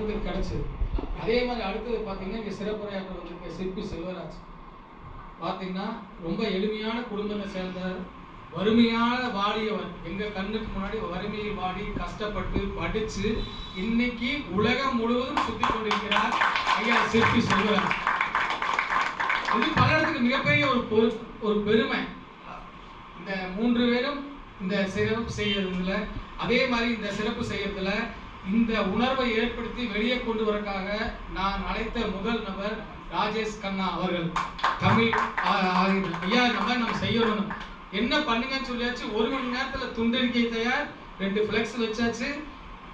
பல்லடத்துக்கு கிடைச்சது அதே மாதிரி அடுத்தது பார்த்தீங்கன்னா இங்கே சிறப்புரையாற்ற வந்திருக்க சிற்பி செல்வராஜ். பார்த்தீங்கன்னா ரொம்ப எளிமையான குடும்பத்தை சேர்ந்தார் வறுமையான வாடியவர் எங்கள் கண்ணுக்கு முன்னாடி வறுமையை வாடி கஷ்டப்பட்டு படித்து இன்னைக்கு உலகம் முழுவதும் சுற்றி கொண்டிருக்கிறார் ஐயா சிற்பி செல்வராஜ். இது பல்லடத்துக்கு மிகப்பெரிய ஒரு பொறு- ஒரு பெருமை. இந்த மூன்று பேரும் இந்த சிறப்பு செய்யறதுல அதே மாதிரி இந்த சிறப்பு செய்யறதுல இந்த உணர்வை ஏற்படுத்தி வெளியே கொண்டு வரக்காக நான் அழைத்த முதல் நபர் ராஜேஷ் கண்ணா அவர்கள். தமிழ் ஐயா ஆகிய- ஐயா நம்ம செய்யணும். என்ன பண்ணுங்கன்னு சொல்லியாச்சு. ஒரு மணி நேரத்தில் துண்டறிக்கை தயார். ரெண்டு ஃப்ளெக்ஸ் வச்சாச்சு.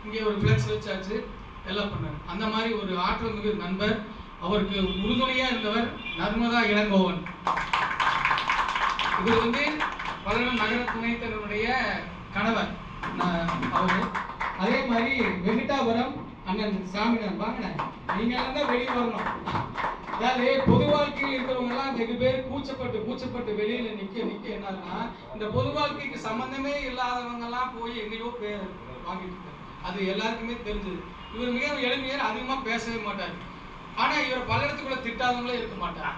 இங்கே ஒரு ஃப்ளெக்ஸ் வச்சாச்சு. எல்லாம் பண்ணார். அந்த மாதிரி ஒரு ஆற்றல் மிகு நண்பர். அவருக்கு உறுதுணையாக இருந்தவர் நர்மதா இளங்கோவன். இது வந்து பல்லடம் நகர துணைத்தலைவருடைய கணவர். மாதிரி வெங்கடாபுரம் அண்ணன் சாமிநாதன். வாங்க நீங்க எல்லாம் தான் வெளியே வரணும். அதாவது பொது வாழ்க்கையில் இருக்கிறவங்க எல்லாம் வெகு பேர் கூச்சப்பட்டு கூச்சப்பட்டு வெளியில நிக்க நிக்க என்னன்னா இந்த பொது வாழ்க்கைக்கு சம்பந்தமே இல்லாதவங்க எல்லாம் போய் எங்கேயோ பேர் வாங்கிட்டு அது எல்லாருக்குமே தெரிஞ்சது. இவர் மிக எளிமையர் அதிகமா பேசவே மாட்டார். ஆனா இவர் பல்லடத்துக்குள்ள திட்டாதவங்களே இருக்க மாட்டார்.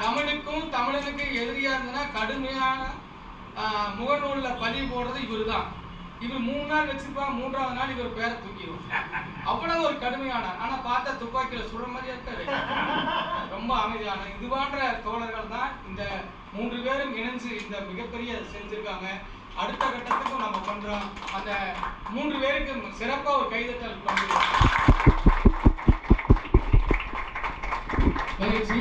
தமிழுக்கும் தமிழனுக்கும் எதிரியா இருந்ததுன்னா கடுமையான ஆஹ், முகநூல்ல பதிவு போடுறது இவர்தான். இவர் மூணு நாள் வச்சிருப்பாங்க மூன்றாவது நாள் இவர் பேரை தூக்கிடும் அவ்வளவு ஒரு கடுமையான ஆனா பார்த்தா துப்பாக்கியில சுடுற மாதிரியா இருக்காரு. ரொம்ப அமைதியான. இது போன்ற தோழர்கள் தான் இந்த மூன்று பேரும் இணைஞ்சு இந்த மிகப்பெரிய செஞ்சிருக்காங்க. அடுத்த கட்டத்துக்கும் நம்ம பண்றோம். அந்த மூன்று பேருக்கு சிறப்பா ஒரு கைதட்டல் பண்ணுவோம் மகிழ்ச்சி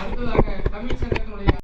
அடுத்ததாக தமிழ் சங்கத்தினுடைய